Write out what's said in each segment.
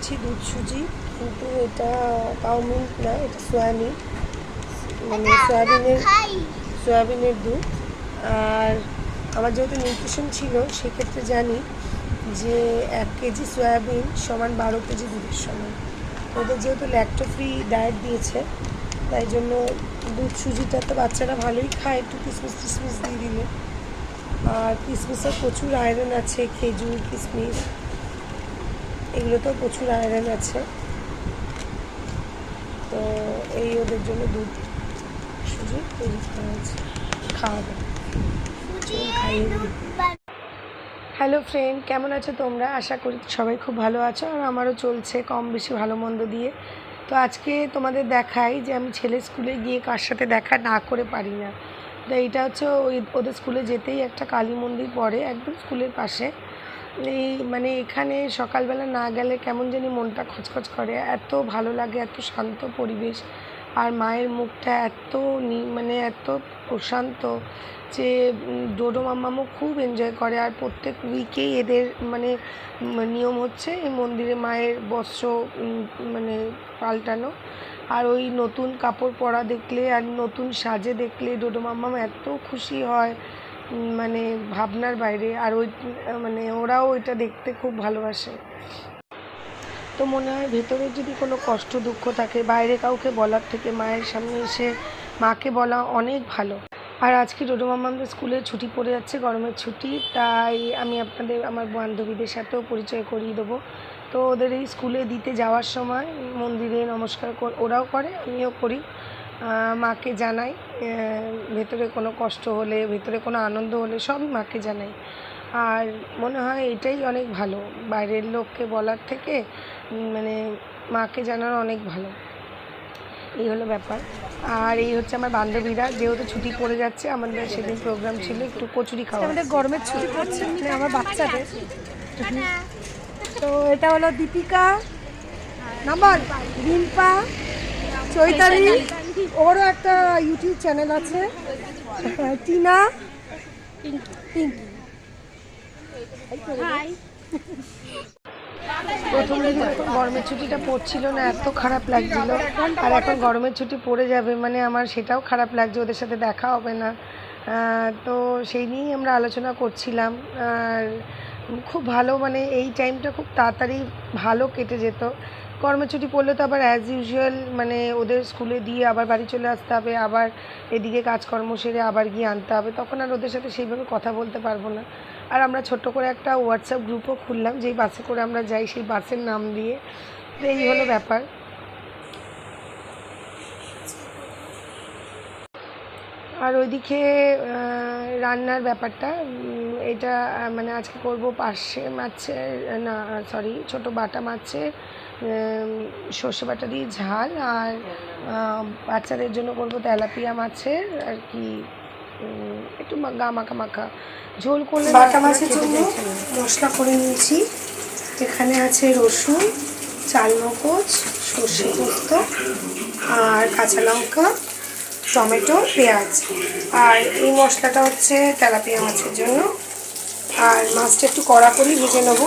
নিয়েছি দুধ সুজি কিন্তু এটা কাউ মিল্ক না এটা সয়াবিন। মানে সয়াবিনের সয়াবিনের দুধ। আর আমার যেহেতু নিউট্রিশন ছিল সেক্ষেত্রে জানি যে এক কেজি সয়াবিন সমান বারো কেজি দুধের সমান। ওদের যেহেতু ল্যাক্টো ফ্রি ডায়েট দিয়েছে তাই জন্য দুধ সুজিটা তো বাচ্চারা ভালোই খায় একটু কিসমিস টিসমিস দিয়ে দিলে। আর কিসমিসে প্রচুর আয়রন আছে খেজুর কিসমিস। এগুলোতেও প্রচুর আয়রন আছে তো এই ওদের জন্য দুধ, সুজি তৈরি করা হয়েছে খাওয়াবো। হ্যালো ফ্রেন্ড, কেমন আছো তোমরা? আশা করি সবাই খুব ভালো আছো আর আমারও চলছে কম বেশি ভালো মন্দ দিয়ে। তো আজকে তোমাদের দেখাই যে আমি ছেলে স্কুলে গিয়ে কার সাথে দেখা না করে পারি না। তো এইটা হচ্ছে ওই, ওদের স্কুলে যেতেই একটা কালী মন্দির পড়ে একদম স্কুলের পাশে। এই মানে এখানে সকালবেলা না গেলে কেমন জানি মনটা খচখচ করে, এত ভালো লাগে, এত শান্ত পরিবেশ। আর মায়ের মুখটা এত নি- মানে এত প্রশান্ত যে ডোডো মাম্মামও খুব এনজয় করে। আর প্রত্যেক উইকেই এদের মানে নিয়ম হচ্ছে এই মন্দিরে মায়ের বস্ত্র মানে পাল্টানো। আর ওই নতুন কাপড় পরা দেখলে আর নতুন সাজে দেখলে ডোডো মাম্মাম এত খুশি হয়। মানে ভাবনার বাইরে, আর ওই মানে ওরাও ওইটা দেখতে খুব ভালোবাসে। তো মনে হয় ভেতরে যদি কোনো কষ্ট, দুঃখ থাকে, বাইরে কাউকে বলার থেকে মায়ের সামনে এসে মাকে বলা অনেক ভালো। আর আজকে ডোডো মামাদের স্কুলে ছুটি পড়ে যাচ্ছে, গরমের ছুটি, তাই আমি আপনাদের, আমার বান্ধবীদের সাথেও পরিচয় করিয়ে দেবো। তো ওদের এই স্কুলে দিতে যাওয়ার সময় মন্দিরে নমস্কার ওরাও করে, আমিও করি। মাকে জানাই। ভেতরে কোনো কষ্ট হলে, ভেতরে কোনো আনন্দ হলে সবই মাকে জানাই। আর মনে হয় এটাই অনেক ভালো। বাইরের লোককে বলার থেকে মানে মাকে জানানো অনেক ভালো। এই হলো ব্যাপার। আর এই হচ্ছে আমার বান্ধবীরা। যেহেতু ছুটি পড়ে যাচ্ছে, আমাদের সেদিন প্রোগ্রাম ছিল একটু কচুরি খাওয়া। আমাদের গরমের ছুটি পড়ছে মানে আমার বাচ্চাদের। তো এটা হলো দীপিকা, নাম্বার, রিম্পা, চৈতালি ওরও একটা ইউটিউব চ্যানেল আছে। হ্যাঁ, টিনা। পিঙ্কি প্রথম দিকে যখন গরমের ছুটিটা পড়ছিল না এত খারাপ লাগছিল। আর এখন গরমের ছুটি পড়ে যাবে মানে আমার সেটাও খারাপ লাগছে ওদের সাথে দেখা হবে না। তো সেই নিয়েই আমরা আলোচনা করছিলাম। আর খুব ভালো মানে এই টাইমটা খুব তাড়াতাড়ি ভালো কেটে যেত। গরমের ছুটি পড়লে তো আবার অ্যাজ ইউজুয়াল মানে ওদের স্কুলে দিয়ে আবার বাড়ি চলে আসতে হবে, আবার এদিকে কাজকর্ম সেরে আবার গিয়ে আনতে হবে, তখন আর ওদের সাথে সেইভাবে কথা বলতে পারব না। আর আমরা ছোট্ট করে একটা হোয়াটসঅ্যাপ গ্রুপও খুললাম, যেই বাসে করে আমরা যাই সেই বাসের নাম দিয়ে। তো এই হলো ব্যাপার। আর ওইদিকে রান্নার ব্যাপারটা এটা মানে আজকে করব পার্শে মাছের, না সরি ছোট বাটা মাছের সর্ষে বাটা দিয়ে ঝাল আর বাচ্চাদের জন্য করব তেলাপিয়া মাছের আর কি একটু গা মাখা মাখা। ঝোল করলে বাটা মাছের জন্য মশলা করে নিয়েছি। এখানে আছে রসুন চালমগজ সর্ষে পোস্ত আর কাঁচা লঙ্কা টমেটো পেঁয়াজ। আর এই মশলাটা হচ্ছে তেলাপিয়া মাছের জন্য। আর মাছটা একটু কড়া করেই ভেজে নেব।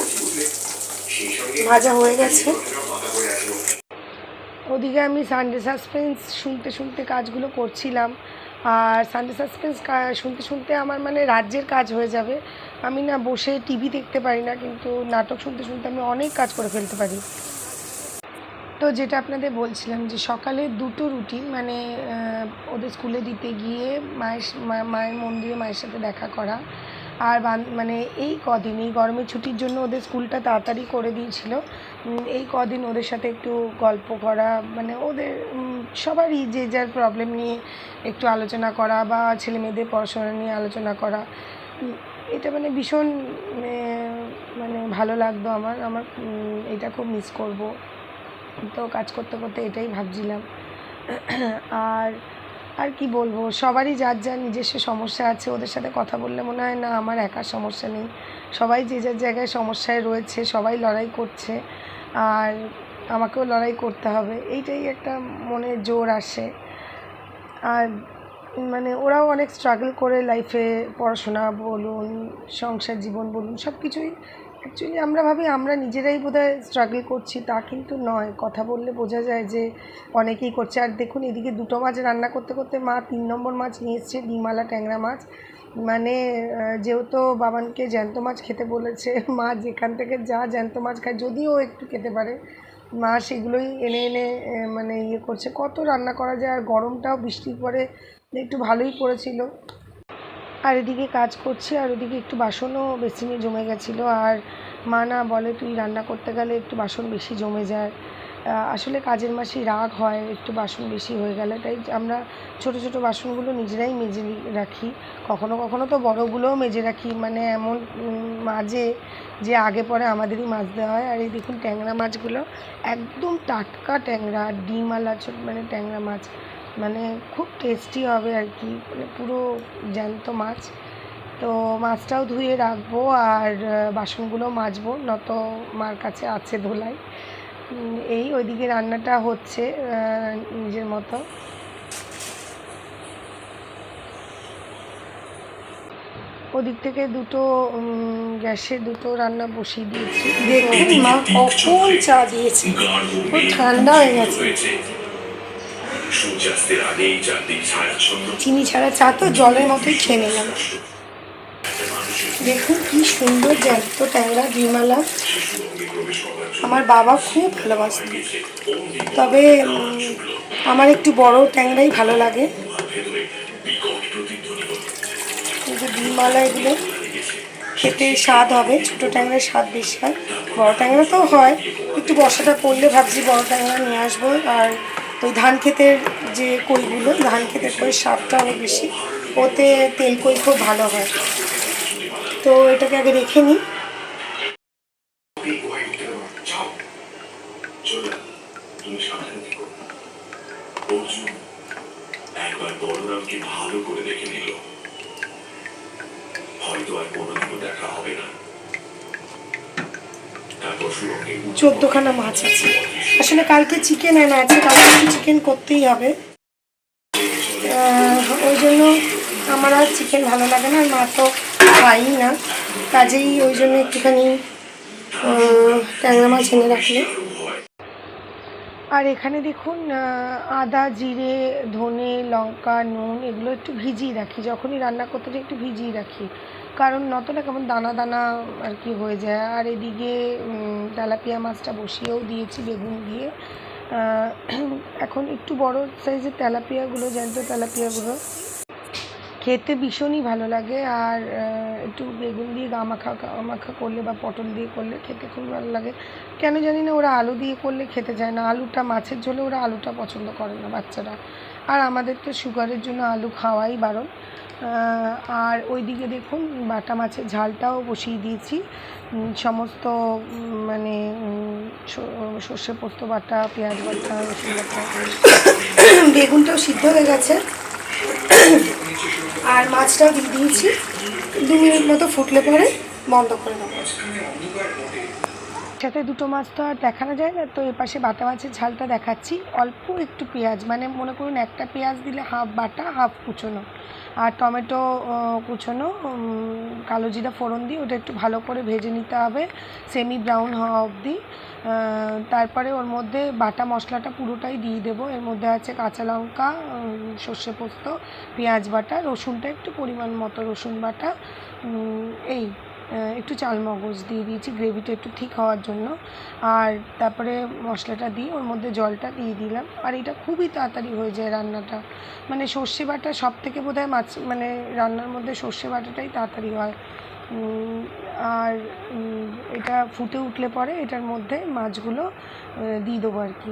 ভাজা হয়ে গেছে। ওদিকে আমি সানডে সাসপেন্স শুনতে শুনতে কাজগুলো করছিলাম। আর সানডে সাসপেন্স শুনতে শুনতে আমার মানে রাজ্যের কাজ হয়ে যাবে। আমি না বসে টিভি দেখতে পারি না, কিন্তু নাটক শুনতে শুনতে আমি অনেক কাজ করে ফেলতে পারি। তো যেটা আপনাদের বলছিলাম যে সকালে দুটো রুটি মানে ওদের স্কুলে দিতে গিয়ে মায়ের মায়ের মন্দিরে মায়ের সাথে দেখা করা আর মানে এই কদিন, এই গরমের ছুটির জন্য ওদের স্কুলটা তাড়াতাড়ি করে দিয়েছিল। এই কদিন ওদের সাথে একটু গল্প করা মানে ওদের সবারই যে যার প্রবলেম নিয়ে একটু আলোচনা করা বা ছেলে মেয়েদের পড়াশোনা নিয়ে আলোচনা করা। এটা মানে ভীষণ মানে ভালো লাগতো আমার। আমার এটা খুব মিস করব। তো কাজ করতে করতে এটাই ভাবছিলাম। আর আর কি বলব? সবারই যার যার নিজস্ব সমস্যা আছে, ওদের সাথে কথা বললে মনে হয়, না, আমার একার সমস্যা নেই। সবাই যে যার জায়গায় সমস্যায় রয়েছে, সবাই লড়াই করছে, আর আমাকেও লড়াই করতে হবে। এইটাই একটা মনে জোর আসে। আর মানে ওরাও অনেক স্ট্রাগল করে লাইফে পড়াশোনা বলুন, সংসার জীবন বলুন সব কিছুই অ্যাকচুয়ালি আমরা ভাবি, আমরা নিজেরাই বোধহয় স্ট্রাগল করছি, তা কিন্তু নয়। কথা বললে বোঝা যায় যে অনেকেই করছে। আর দেখুন, এদিকে দুটো মাছ রান্না করতে করতে মা তিন নম্বর মাছ নিয়ে এসছে ডিমালা ট্যাংরা মাছ। মানে যেহেতু বাবানকে জ্যান্ত মাছ খেতে বলেছে, মা যেখান থেকে যা জ্যান্ত মাছ খায়, যদিও একটু খেতে পারে, মা সেগুলোই এনে এনে মানে ইয়ে করছে। কত রান্না করা যায়, আর গরমটাও বৃষ্টির পরে একটু ভালোই পড়েছিল। আর এদিকে কাজ করছি, আর ওদিকে একটু বাসনও বেসিনে জমে গেছিল। আর মা না বলে, তুই রান্না করতে গেলে একটু বাসন বেশি জমে যায়। আসলে কাজের মাসি রাগ হয়, একটু বাসন বেশি হয়ে গেলে। তাই আমরা ছোট ছোট বাসনগুলো নিজেরাই মেজে রাখি। কখনো কখনো তো বড়গুলোও মেজে রাখি। মানে এমন মাঝে যে আগে পরে আমাদেরই মাছ দেওয়া হয়। আর এই দেখুন ট্যাংরা মাছগুলো একদম টাটকা ট্যাংরা ডিমওয়ালা ছোট মানে ট্যাংরা মাছ। মানে খুব টেস্টি হবে আর কি মানে পুরো জ্যান্ত মাছ। তো মাছটাও ধুয়ে রাখব আর বাসনগুলো মাজবো নত মার কাছে আছে ধোলাই। এই ওইদিকে রান্নাটা হচ্ছে নিজের মতো। ওদিক থেকে দুটো গ্যাসে দুটো রান্না বসিয়ে দিয়েছি। দেখুন মা কখন চা দিয়েছে। খুব ঠান্ডা হয়ে গেছে। চিনি ছাড়া চা তো জলের মতোই খেয়ে নিলাম দেখুন কি সুন্দর জ্যান্ত ট্যাংরা জন্য আমার বাবা খুব ভালোবাসত তবে আমার একটু বড় ট্যাংরাই ভালো লাগে। যে ডিমালা এগুলো, খেতে স্বাদ হবে, ছোটো ট্যাংরার স্বাদ বেশি হয়। বড় ট্যাংরা তো হয়, একটু বর্ষাটা পড়লে ভাবছি বড় ট্যাংরা নিয়ে আসব। আর ওই ধান ক্ষেতের যে কইগুলো ধান ক্ষেতের কই সাপটা অনেক বেশি। ওতে তেল কই খুব ভালো হয়। তো এটাকে আগে রেখে নিই এই গুহায় উঠতে দেবো না। যাও চলে যাও। তুমি সাবধানে থেকো অর্জুন একবার বড়রামকে ভালো করে দেখে নিল হয়তো আর কোনোদিনও দেখা হবে না তারপর সুরঙ্গে চোদ্দোখানা মাছ আছে। আসলে কালকে চিকেন আনা আছে, কালকে চিকেন করতেই হবে। ওই জন্য আমার আর চিকেন ভালো লাগে না, আর মা তো খাই না। কাজেই ওই জন্য একটুখানি ট্যাংরা মাছ এনে রাখলে আর এখানে দেখুন আদা, জিরে, ধনে, লঙ্কা, নুন এগুলো একটু ভিজিয়ে রাখি। যখনই রান্না করতে একটু ভিজিয়ে রাখি। কারণ নতটা কেমন দানা দানা আর কি হয়ে যায়। আর এদিকে তেলাপিয়া মাছটা বসিয়েও দিয়েছি বেগুন দিয়ে। এখন একটু বড় সাইজের তেলাপিয়াগুলো, জ্যান্ত তেলাপিয়াগুলো। খেতে ভীষণই ভালো লাগে আর একটু বেগুন দিয়ে গা মাখা মাখা করলে বা পটল দিয়ে করলে খেতে খুব ভালো লাগে। কেন জানি না ওরা আলু দিয়ে করলে খেতে চায় না। আলুটা, মাছের ঝোলে ওরা আলুটা পছন্দ করে না বাচ্চারা। আর আমাদের তো সুগারের জন্য আলু খাওয়াই বারণ। আর ওইদিকে দেখুন, বাটা মাছের ঝালটাও বসিয়ে দিয়েছি। সমস্ত মানে সর্ষে পোস্ত বাটা, পেঁয়াজ বাটা, রসুন বাটা, বেগুনটাও সিদ্ধ হয়ে গেছে। আর মাছটাও দিয়ে দিয়েছি। দু মিনিট মতো ফুটলে পরে বন্ধ করে দেবো। সাথে দুটো মাছ তো আর দেখানো যায় না, তো এ পাশে বাটা মাছের ঝালটা দেখাচ্ছি। অল্প একটু পেঁয়াজ মানে মনে করুন একটা পেঁয়াজ দিলে হাফ বাটা, হাফ কুচোনো। আর টমেটো কুচোনো কালো জিরা ফোড়ন দিয়ে ওটা একটু ভালো করে ভেজে নিতে হবে সেমি ব্রাউন হওয়া অবধি। তারপরে ওর মধ্যে বাটা মশলাটা পুরোটাই দিয়ে দেবো। এর মধ্যে আছে কাঁচা লঙ্কা সর্ষে পোস্ত, পেঁয়াজ বাটা, রসুনটা একটু পরিমাণ মতো রসুন বাটা এই। একটু চাল মগজ দিয়ে দিয়েছি গ্রেভিটা একটু ঠিক হওয়ার জন্য। আর তারপরে মশলাটা দিয়ে ওর মধ্যে জলটা দিয়ে দিলাম। আর এটা খুবই তাড়াতাড়ি হয়ে যায় রান্নাটা। মানে সর্ষে বাটা সব থেকে বোধহয় মাছ মানে রান্নার মধ্যে সর্ষে বাটাটাই তাড়াতাড়ি হয়। আর এটা ফুটে উঠলে পরে এটার মধ্যে মাছগুলো দিয়ে দেবো আর কি।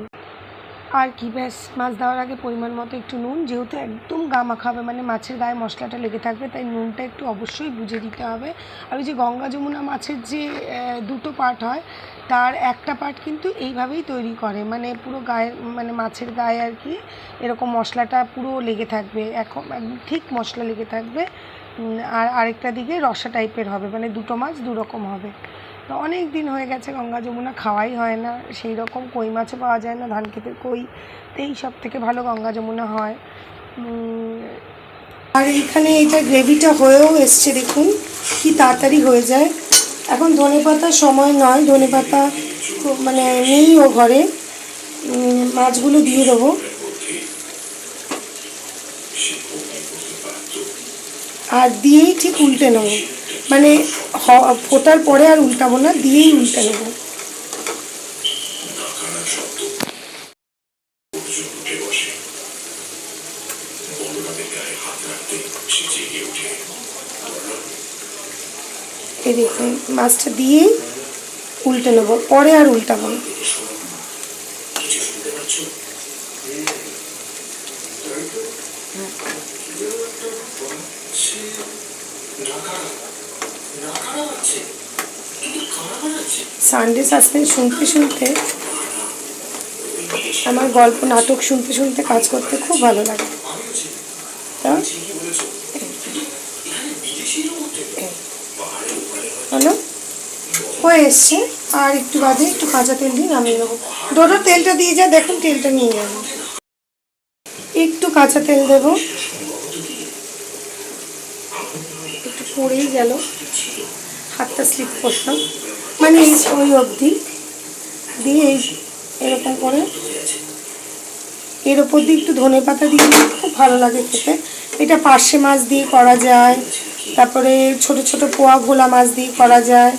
আর কি, ব্যাস, মাছ দেওয়ার আগে পরিমাণ মতো একটু নুন, যেহেতু একদম গা মাখা হবে মানে মাছের গায়ে মশলাটা লেগে থাকবে, তাই নুনটা একটু অবশ্যই বুঝে দিতে হবে। আর ওই যে গঙ্গা যমুনা মাছের যে দুটো পার্ট হয়, তার একটা পার্ট কিন্তু এইভাবেই তৈরি করে মানে পুরো গায়ে মানে মাছের গায়ে আর কি, এরকম মশলাটা পুরো লেগে থাকবে, এখন ঠিক মশলা লেগে থাকবে আর আরেকটা দিকে রসা টাইপের হবে মানে দুটো মাছ দুরকম হবে। তো অনেক দিন হয়ে গেছে গঙ্গা যমুনা খাওয়াই হয় না, সেই রকম কই মাছও পাওয়া যায় না, ধান খেতের কই এই সব থেকে ভালো গঙ্গা যমুনা হয়। আর এখানে এটা গ্রেভিটা হয়েও এসছে দেখুন, কি তাড়াতাড়ি হয়ে যায়। এখন ধনে পাতার সময় নয়, ধনে পাতা মানে নেই ও ঘরে। মাছগুলো দিয়ে দেবো। আর দিয়েই ঠিক উল্টে নেব। মানে ফোটার পরে আর উল্টাবো না, দিয়েই উল্টে নেব। দেখুন, মাছটা দিয়েই উল্টে নেব, পরে আর উল্টাবো না। কিছু সানডে সাসপেন্স শুনতে শুনতে আমার গল্প, নাটক শুনতে শুনতে কাজ করতে খুব ভালো লাগে। হলো হয়ে এসছে। আর একটু বাদে একটু কাঁচা তেল দিয়ে নামিয়ে নেব। ডোডো, তেলটা দিয়ে যা, দেখুন তেলটা নিয়ে যাব একটু কাঁচা তেল দেবো একটু পড়েই গেল। হাতটা স্লিপ করতাম। মানে এই ওই অবধি। দিয়ে এই এরকম করে এর ওপর দিয়ে একটু ধনে পাতা দিয়ে খুব ভালো লাগে খেতে। এটা পার্শে মাছ দিয়ে করা যায়। তারপরে ছোট ছোট পোয়া ভোলা মাছ দিয়ে করা যায়।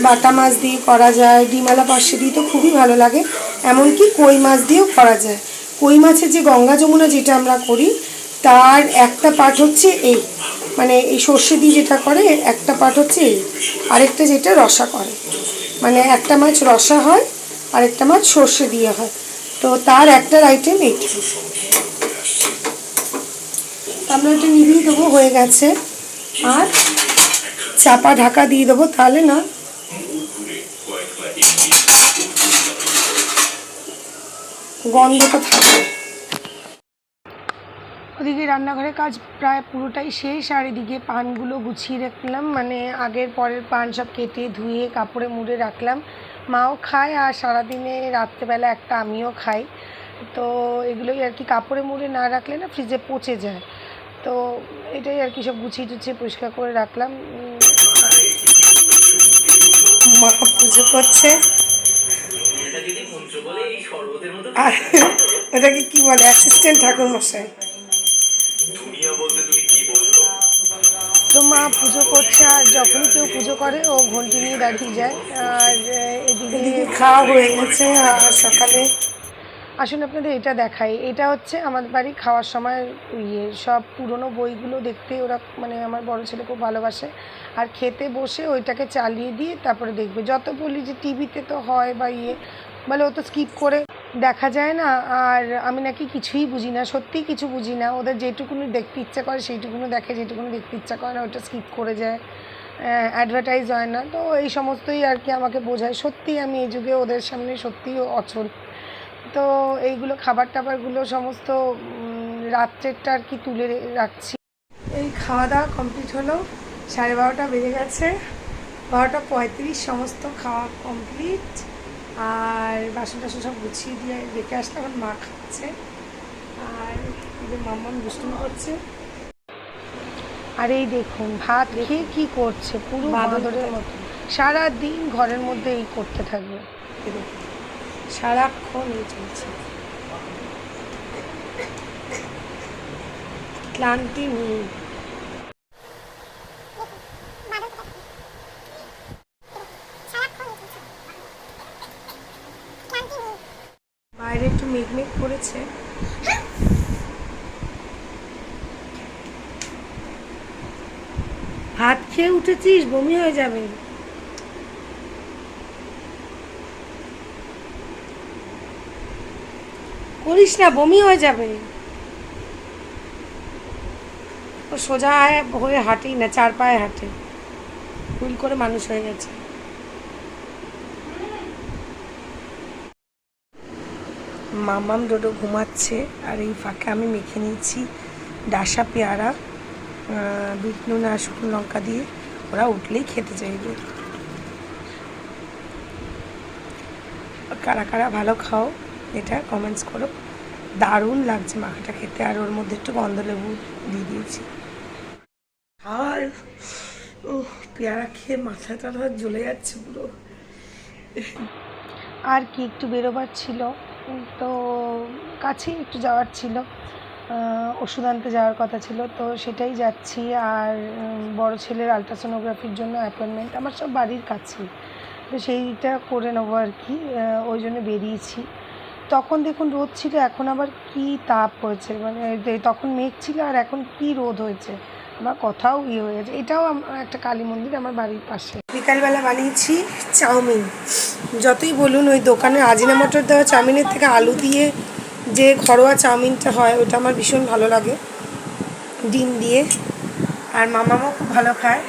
বাটা মাছ দিয়ে করা যায়। ডিমালা পার্শে দিয়ে তো খুবই ভালো লাগে। এমনকি কই মাছ দিয়েও করা যায়। কই মাছের যে গঙ্গা যমুনা যেটা আমরা করি, তার একটা পার্ট হচ্ছে এই। মানে এই সর্ষে দিয়ে যেটা করে, একটা পাট হচ্ছে এই। আরেকটা যেটা রসা করে। মানে একটা মাছ রসা হয়, আরেকটা মাছ সর্ষে দিয়ে হয়। তো তার একটার আইটেম এইটা আমরা এটা নিভিয়ে দেবো, হয়ে গেছে। আর চাপা ঢাকা দিয়ে দেবো, তাহলে না। গন্ধটা থাকবে। ওদিকে রান্নাঘরের কাজ প্রায় পুরোটাই শেষ আর এদিকে পানগুলো গুছিয়ে রাখলাম। মানে আগের পরের পান সব কেটে ধুয়ে কাপড়ে মুড়ে রাখলাম। মাও খায় আর সারাদিনে রাত্রেবেলা একটা আমিও খাই। তো এগুলোই আর কি কাপড়ে মুড়ে না রাখলে না ফ্রিজে পচে যায়। তো এটাই আর কি সব গুছিয়ে টুছিয়ে পরিষ্কার করে রাখলাম। মা পুজো করছে। আর ওটাকে কি বলে? অ্যাসিস্ট্যান্ট ঠাকুর মশাই তো মা পুজো করছে আর যখনই কেউ পুজো করে ও ঘন্টি নিয়ে দাঁড়িয়ে যায়। আর এদিকে খাওয়া হয়ে গেছে আর সকালে আসলে আপনাদের এটা দেখাই। এটা হচ্ছে আমাদের বাড়ি খাওয়ার সময় ইয়ে সব পুরনো বইগুলো দেখতে ওরা মানে আমার বড় ছেলে খুব ভালোবাসে। আর খেতে বসে ওইটাকে চালিয়ে দিয়ে তারপরে দেখবে। যত বলি যে টিভিতে তো হয় বা ইয়ে বলে ও তো স্কিপ করে দেখা যায় না, আর আমি নাকি কিছুই বুঝি না, সত্যিই কিছু বুঝি না। ওদের যেটুকুনি দেখতে ইচ্ছা করে, সেইটুকুনি দেখে, যেটুকুনি দেখতে ইচ্ছা করে না, ওটা স্কিপ করে যায়। অ্যাডভার্টাইজ হয় না। তো এই সমস্তই আর কি আমাকে বোঝায়। সত্যিই আমি এই যুগে ওদের সামনে সত্যিই অচল। তো এইগুলো খাবার টাবারগুলো সমস্ত রাত্রেরটা আর কি তুলে রাখছি। এই খাওয়া দাওয়া কমপ্লিট হলো। সাড়ে বারোটা বেজে গেছে। বারোটা পঁয়ত্রিশ, সমস্ত খাওয়া কমপ্লিট আর বাসন টাসন সব গুছিয়ে দিয়ে রেখে আসলে এখন মা খাচ্ছে। আর এই যে মাম্মাম দুষ্টুমি করছে। আর এই দেখুন ভাত খেয়ে কি করছে? পুরো বাঁদরের মতো। সারা দিন ঘরের মধ্যে এই করতে থাকবে। সারাক্ষণ এই চলছে। ক্লান্তি নেই বাইরে একটু করেছে ভাত খেয়ে উঠেছিস? বমি হয়ে যাবে। করিস না, বমি হয়ে যাবে। ও সোজা হয়ে হাঁটেই না, চার পায়ে হাঁটে। ভুল করে মানুষ হয়ে গেছে। মামাম ডোডো ঘুমাচ্ছে আর এই ফাঁকে আমি মেখে নিয়েছি ডাসা পেয়ারা বিট নুন আর শুকনো লঙ্কা দিয়ে। ওরা উঠলেই খেতে চাইবে। কারা কারা ভালো খাও, এটা কমেন্টস করো। দারুণ লাগছে মাখাটা খেতে, আর ওর মধ্যে একটু গন্ধ লেবু দিয়ে দিয়েছি। আর পেয়ারা খেয়ে মাথাটা না জ্বলে যাচ্ছে পুরো। আর কি একটু বেরোবার ছিল। তো কাছেই একটু যাওয়ার ছিল। ওষুধ আনতে যাওয়ার কথা ছিল, তো সেটাই যাচ্ছি। আর বড় ছেলের আলট্রাসোনোগ্রাফির জন্য অ্যাপয়েন্টমেন্ট আমার সব বাড়ির কাছেই। তো সেইটা করে নেব আর কি ওই জন্য বেরিয়েছি। তখন দেখুন রোদ ছিল, এখন আবার কি তাপ হয়েছে? মানে তখন মেঘ ছিল আর এখন কি রোদ হয়েছে? আমার কথাও ইয়ে হয়ে গেছে। এটাও একটা কালী মন্দির আমার বাড়ির পাশে। বিকালবেলা বানিয়েছি চাউমিন। যতই বলুন ওই দোকানে আজিনা মটর দেওয়া চাউমিনের থেকে আলু দিয়ে যে ঘরোয়া চাউমিনটা হয় ওটা আমার ভীষণ ভালো লাগে। ডিম দিয়ে। আর মামামও খুব ভালো খায়।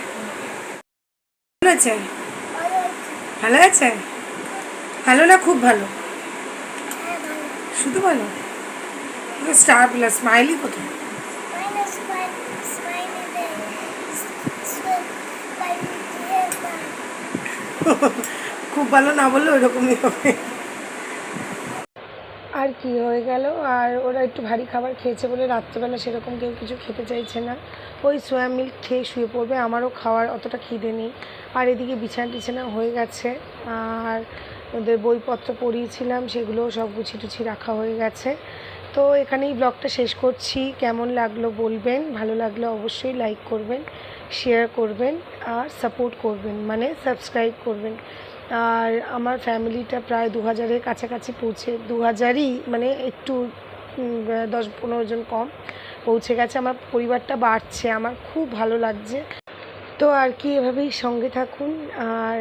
ভালো আছে? ভালো আছে? ভালো না খুব ভালো? শুধু ভালো? স্টার প্লাস স্মাইলি কোথায়? খুব ভালো না বললে ওইরকমই হবে। আর কি হয়ে গেল? আর ওরা একটু ভারী খাবার খেয়েছে বলে রাত্রেবেলা সেরকম কেউ কিছু খেতে চাইছে না। ওই সোয়া মিল্ক খেয়ে শুয়ে পড়বে, আমারও খাওয়ার অতটা খিদে নেই। আর এদিকে বিছানা টিছানা হয়ে গেছে। আর ওদের বইপত্র পড়িয়েছিলাম সেগুলো সব গুছি টুছি রাখা হয়ে গেছে। তো এখানেই ব্লগটা শেষ করছি। কেমন লাগল বলবেন, ভালো লাগলে অবশ্যই লাইক করবেন শেয়ার করবেন, আর সাপোর্ট করবেন মানে সাবস্ক্রাইব করবেন। আর আমার ফ্যামিলিটা প্রায় দু হাজারের কাছাকাছি পৌঁছে দু হাজারই মানে একটু দশ পনেরো জন কম পৌঁছে গেছে। আমার পরিবারটা বাড়ছে, আমার খুব ভালো লাগছে। তো আর কি, এভাবেই সঙ্গে থাকুন আর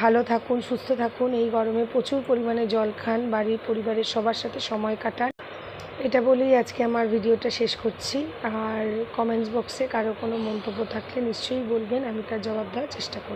ভালো থাকুন, সুস্থ থাকুন। এই গরমে প্রচুর পরিমাণে জল খান, বাড়ির পরিবারের সবার সাথে সময় কাটান। এটা বলেই আজকে আমার ভিডিওটা শেষ করছি। আর কমেন্টস বক্সে কারও কোনো মন্তব্য থাকলে নিশ্চয়ই বলবেন, আমি তার জবাব দেওয়ার চেষ্টা করব।